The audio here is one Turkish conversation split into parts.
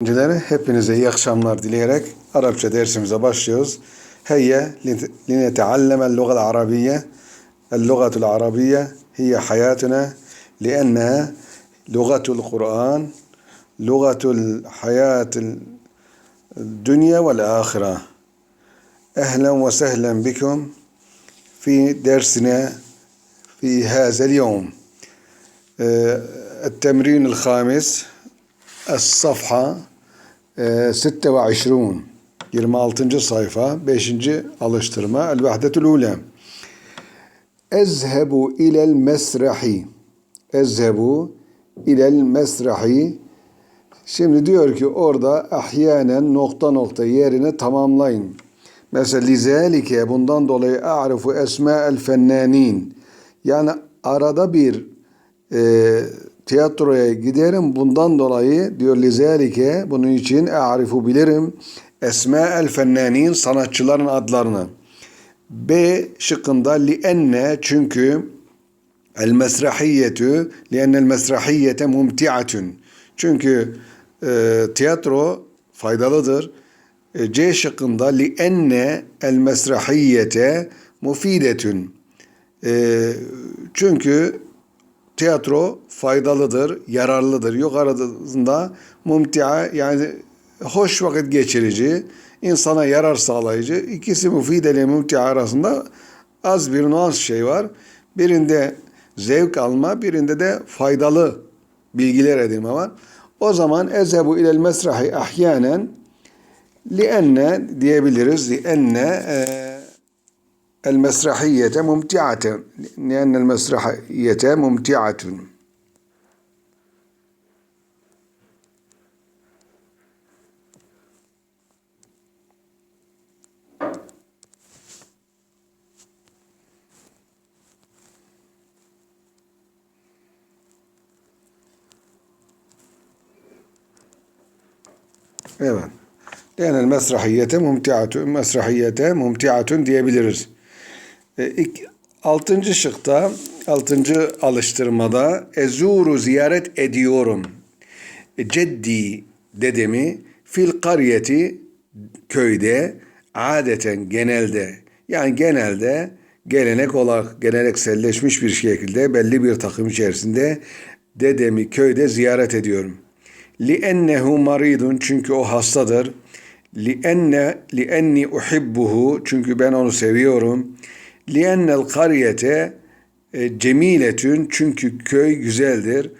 öğrencileri hepinize iyi akşamlar dileyerek Arapça dersimize başlıyoruz. Heye lineteallemel lugal arabiyye. اللغة العربية هي حياتنا لأنها لغة القرآن لغة الحياة الدنيا والآخرة أهلا وسهلا بكم في درسنا في هذا اليوم التمرين الخامس الصفحة Ee, sitte ve Işrun 26. sayfa 5. alıştırma El Vahdetül Ula Ezhebu ilel mesrahi Ezhebu ilel mesrahi Şimdi diyor ki orada ahyanen nokta nokta yerine tamamlayın. Mesela lizelike bundan dolayı a'rifu esma el fennanin. Yani arada bir e, tiyatroya giderim bundan dolayı diyor lizalike bunun için a'rifu bilirim esma'el fennanin sanatçıların adlarını. B şıkkında li enne çünkü el mesrahiyetü li ennel mesrahiyete mumti'atun. Çünkü e, tiyatro faydalıdır. E, C şıkkında li enne el mesrahiyete mufidetün. E, çünkü tiyatro faydalıdır, yararlıdır. Yukarıda mumtia yani hoş vakit geçirici, insana yarar sağlayıcı. İkisi mufide ile mumtia arasında az bir nuans şey var. Birinde zevk alma, birinde de faydalı bilgiler edinme var. O zaman ezebu ilel mesrahi ahyanen lienne diyebiliriz. Lienne e, el mesrahiyete mumtiaten. Lienne el mesrahiyete mumtiatun. Evet. Yani mesrahiyete mumtiatun, mesrahiyete mumtiatun diyebiliriz. E, ilk, e, altıncı şıkta, altıncı alıştırmada ezuru ziyaret ediyorum. E, ceddi dedemi fil kariyeti köyde adeten genelde yani genelde gelenek olarak gelenekselleşmiş bir şekilde belli bir takım içerisinde dedemi köyde ziyaret ediyorum. Li ennehu maridun çünkü o hastadır. Li enne li enni uhibbuhu çünkü ben onu seviyorum. Liyennel kariyete cemiletün çünkü köy güzeldir.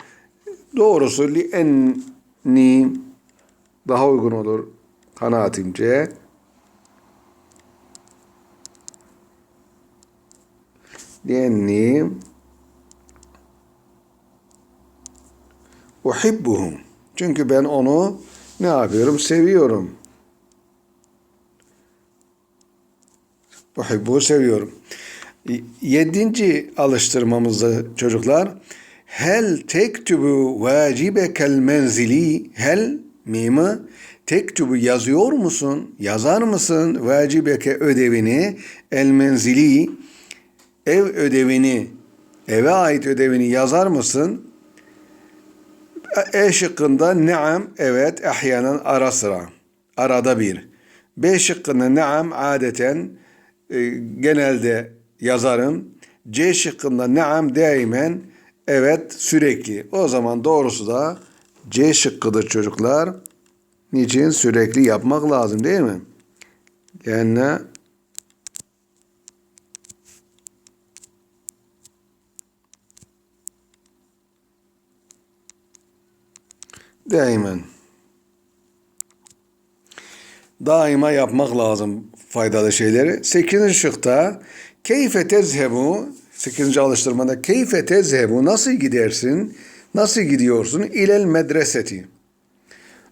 Doğrusu lienni daha uygun olur kanaatimce. Lienni uhibbuhum. Çünkü ben onu ne yapıyorum? Seviyorum. Uhibbu seviyorum. Yedinci alıştırmamızda çocuklar hel tektubu vacibekel menzili hel mimi tektubu yazıyor musun? Yazar mısın? Vacibeke ödevini el menzili ev ödevini eve ait ödevini yazar mısın? E şıkkında neam evet ahyanen ara sıra arada bir. B şıkkında neam adeten e, genelde yazarım. C şıkkında neam daimen evet sürekli. O zaman doğrusu da C şıkkıdır çocuklar. Niçin? Sürekli yapmak lazım değil mi? Yani Daimen. Daima yapmak lazım faydalı şeyleri. Sekizinci şıkta keyfe tezhebu sekizinci alıştırmada keyfe tezhebu nasıl gidersin? Nasıl gidiyorsun? İlel medreseti.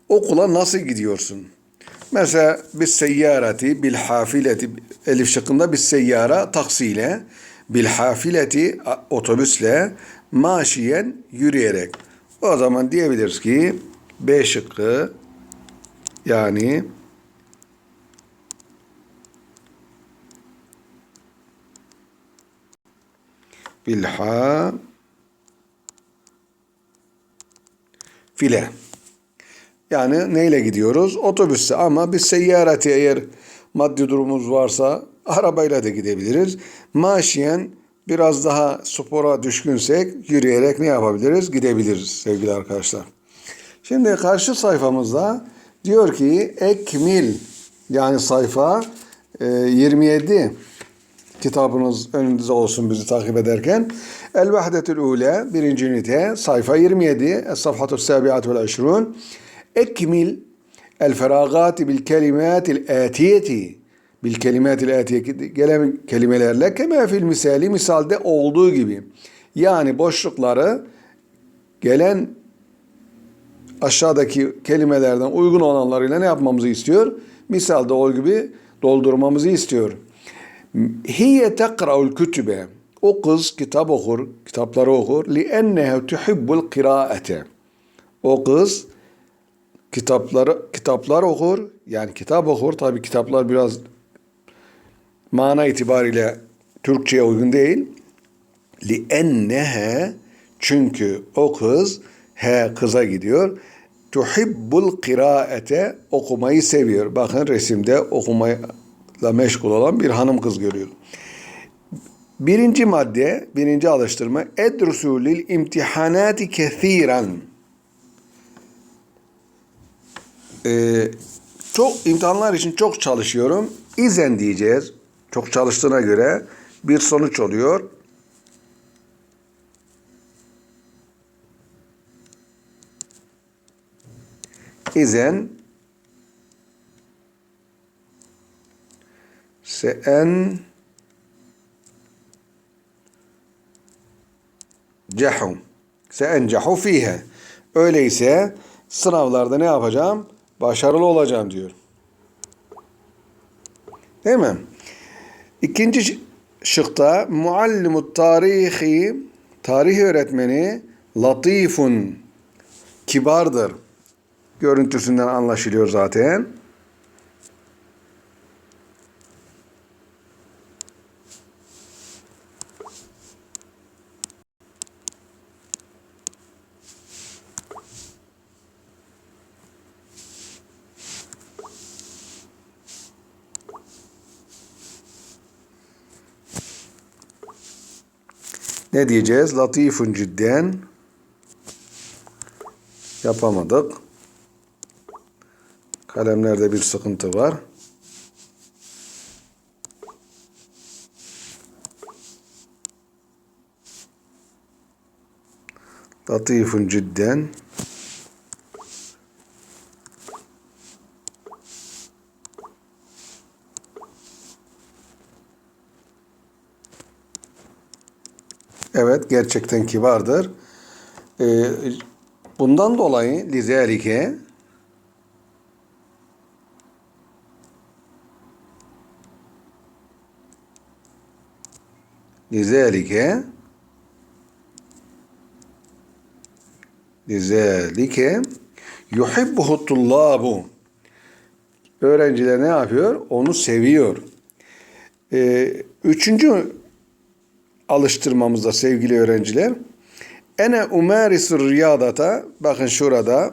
Okula nasıl gidiyorsun? Mesela bis seyyareti bil hafileti elif şıkkında bis seyyara taksiyle bil hafileti otobüsle maşiyen yürüyerek. O zaman diyebiliriz ki B şıkkı yani bilha file. Yani neyle gidiyoruz? Otobüste ama biz seyyareti eğer maddi durumumuz varsa arabayla da gidebiliriz. Maşiyen biraz daha spora düşkünsek yürüyerek ne yapabiliriz? Gidebiliriz sevgili arkadaşlar. Şimdi karşı sayfamızda diyor ki ekmil yani sayfa e, 27 kitabınız önünüzde olsun bizi takip ederken. El Vahdetül Ule birinci ünite sayfa 27 Es-Safhatu Sabi'at vel Eşrun Ekmil el feragati bil kelimatil atiyeti bil kelimatil atiye gelen kelimelerle kema fil misali misalde olduğu gibi. Yani boşlukları gelen aşağıdaki kelimelerden uygun olanlarıyla ne yapmamızı istiyor? Misalde olduğu gibi doldurmamızı istiyor. Hiye tekra'ul kütübe. O kız kitap okur, kitapları okur. Enneha tuhibbul kiraate. O kız kitapları kitaplar okur. Yani kitap okur. Tabi kitaplar biraz mana itibariyle Türkçe'ye uygun değil. Enneha çünkü o kız he kıza gidiyor. Tuhibbul kiraate okumayı seviyor. Bakın resimde okumayla meşgul olan bir hanım kız görüyor. Birinci madde, birinci alıştırma. Edrusu lil imtihanati kethiren. Ee, çok imtihanlar için çok çalışıyorum. İzen diyeceğiz. Çok çalıştığına göre bir sonuç oluyor. İzen sen cehu seencehu fihe öyleyse sınavlarda ne yapacağım? Başarılı olacağım diyor. Değil mi? İkinci şıkta muallimut tarihi tarih öğretmeni latifun kibardır. Görüntüsünden anlaşılıyor zaten. Ne diyeceğiz? Latifun cidden yapamadık. Kalemlerde bir sıkıntı var. Latifun cidden Evet gerçekten kibardır. Ee, bundan dolayı lizalike lizalike lizalike yuhibbuhu tullabu öğrenciler ne yapıyor? Onu seviyor. Ee, üçüncü alıştırmamızda sevgili öğrenciler. Ene umarisur riyadata bakın şurada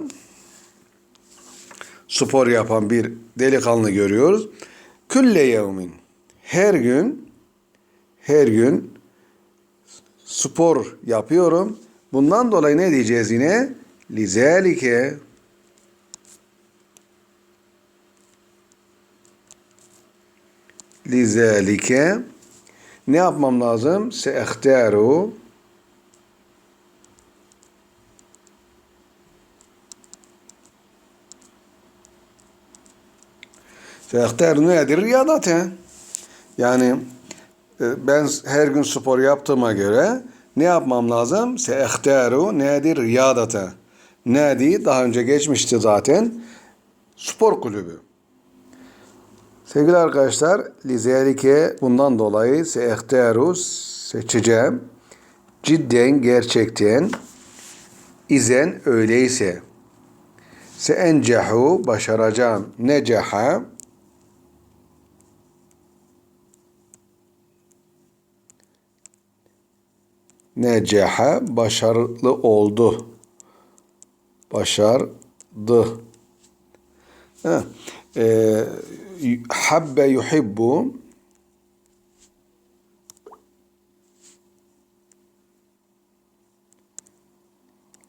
spor yapan bir delikanlı görüyoruz. Külle yevmin her gün her gün spor yapıyorum. Bundan dolayı ne diyeceğiz yine? Lizalike Lizalike ne yapmam lazım? Seehtaru Seehtaru nedir? Riyadate. Yani e, ben her gün spor yaptığıma göre ne yapmam lazım? Seehtaru nedir? Riyadate. Nadi daha önce geçmişti zaten. Spor kulübü. Sevgili arkadaşlar, lizalike bundan dolayı seehtaru seçeceğim. Cidden, gerçekten, izen öyleyse. Seencehu başaracağım. Necaha Necaha başarılı oldu. Başardı Ha. Ee, habbe yuhibbu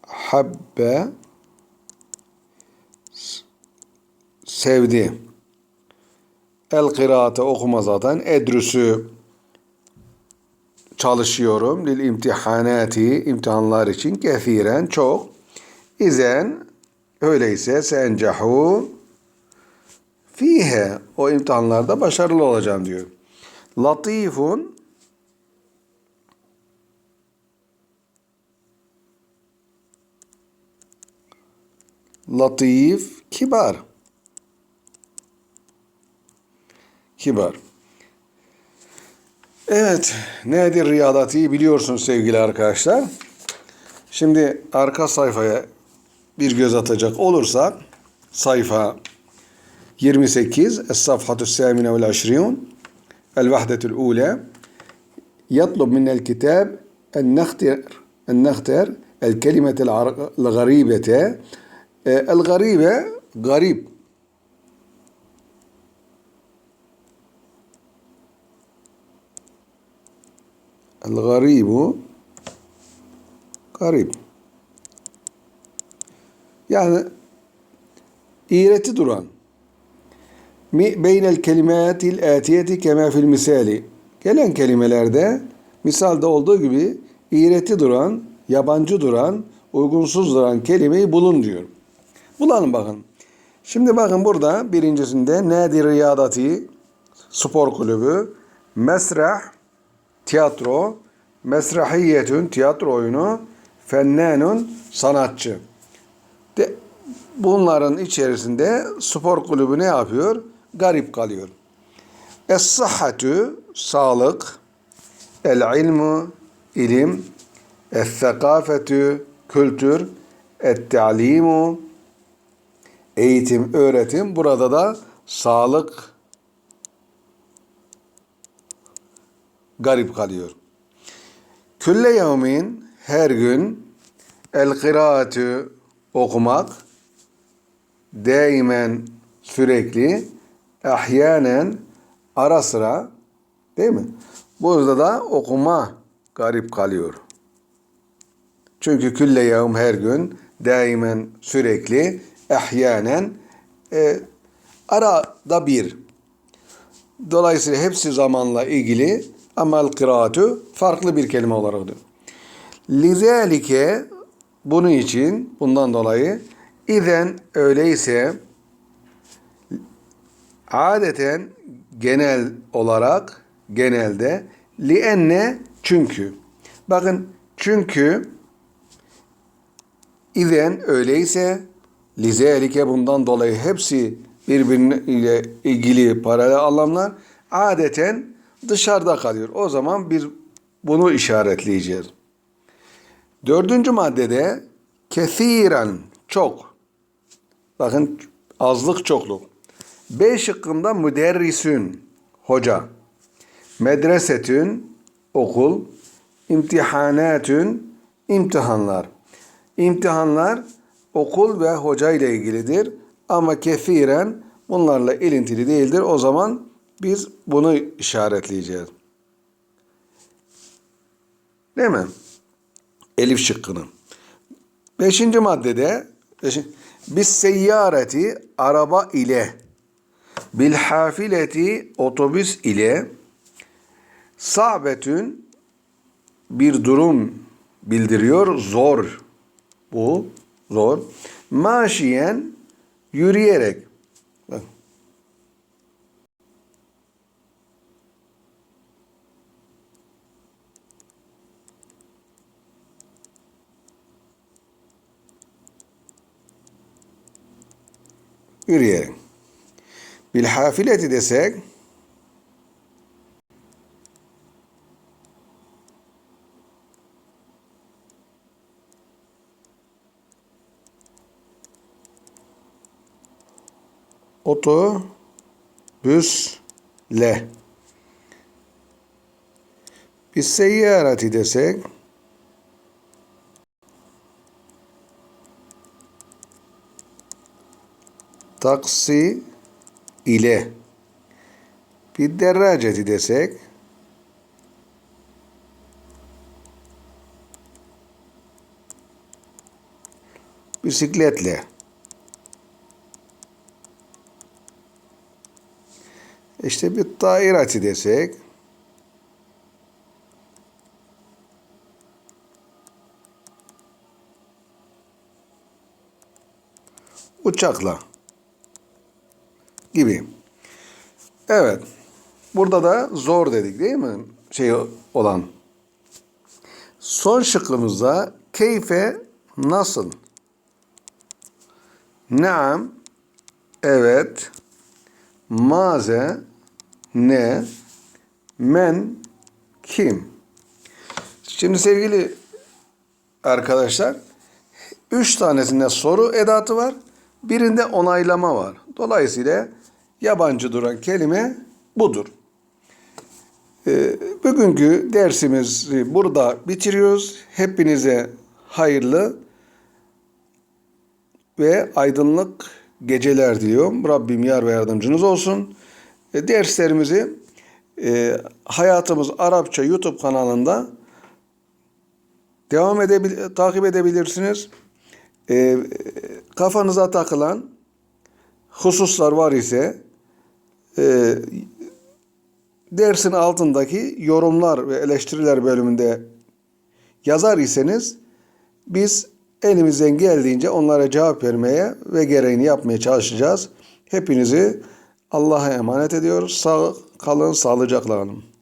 habbe sevdi. El kıraate okuma zaten. Edrüsü çalışıyorum. Lil imtihanati imtihanlar için kefiren çok. İzen öyleyse sencahu fihe o imtihanlarda başarılı olacağım diyor. Latifun latif kibar. Kibar. Evet, nedir riyadati biliyorsunuz sevgili arkadaşlar. Şimdi arka sayfaya bir göz atacak olursak sayfa 28 Es-Safhatü Sâmine vel Aşriyun El-Vahdetül Ule يطلب من الكتاب أن نختار أن نختار الكلمة الغريبة آه، الغريبة غريب الغريب garip. Yani iğreti duran. Beynel kelimatil atiyeti kema fil misali. Gelen kelimelerde misalde olduğu gibi iğreti duran, yabancı duran, uygunsuz duran kelimeyi bulun diyor. Bulalım bakın. Şimdi bakın burada birincisinde Nadi Riyadati spor kulübü, mesrah tiyatro, mesrahiyetün tiyatro oyunu, fennanun sanatçı. De, bunların içerisinde spor kulübü ne yapıyor? Garip kalıyor. Es-sıhhatü sağlık, el-ilmu ilim, es-sekafetü kültür, et-ta'limu eğitim, öğretim. Burada da sağlık garip kalıyor. Külle yevmin her gün el kıraatü okumak daimen sürekli ahyanen ara sıra değil mi? Burada da okuma garip kalıyor. Çünkü külle yevm her gün daimen sürekli ahyanen e, arada bir. Dolayısıyla hepsi zamanla ilgili ama el kıraatü farklı bir kelime olarak diyor. Lizalike bunun için bundan dolayı izen öyleyse adeten genel olarak genelde lienne çünkü bakın çünkü izen öyleyse lizalike bundan dolayı hepsi birbiriyle ilgili paralel anlamlar adeten dışarıda kalıyor. O zaman biz bunu işaretleyeceğiz. Dördüncü maddede kesiren çok. Bakın azlık çokluk. B şıkkında müderrisün hoca. Medresetün okul. İmtihanatün imtihanlar. İmtihanlar okul ve hoca ile ilgilidir. Ama kefiren bunlarla ilintili değildir. O zaman biz bunu işaretleyeceğiz. Değil mi? Elif şıkkını. Beşinci maddede beşinci, biz seyyareti araba ile bil hafileti otobüs ile sabetün bir durum bildiriyor. Zor. Bu zor. Maşiyen yürüyerek. Bak. Yürüyerek. Bilhafileti desek otobüsle. Biz seyyareti desek taksi ile bir derraceti desek bisikletle işte bir dairati desek uçakla gibi. Evet. Burada da zor dedik değil mi? Şey olan. Son şıkkımızda keyfe nasıl? Naam evet maze ne men kim? Şimdi sevgili arkadaşlar üç tanesinde soru edatı var. Birinde onaylama var. Dolayısıyla yabancı duran kelime budur. Ee, bugünkü dersimizi burada bitiriyoruz. Hepinize hayırlı ve aydınlık geceler diliyorum. Rabbim yar ve yardımcınız olsun. E, derslerimizi e, Hayatımız Arapça YouTube kanalında devam edebil takip edebilirsiniz. E, kafanıza takılan hususlar var ise e, dersin altındaki yorumlar ve eleştiriler bölümünde yazar iseniz biz elimizden geldiğince onlara cevap vermeye ve gereğini yapmaya çalışacağız. Hepinizi Allah'a emanet ediyoruz. Sağ kalın, sağlıcakla kalın.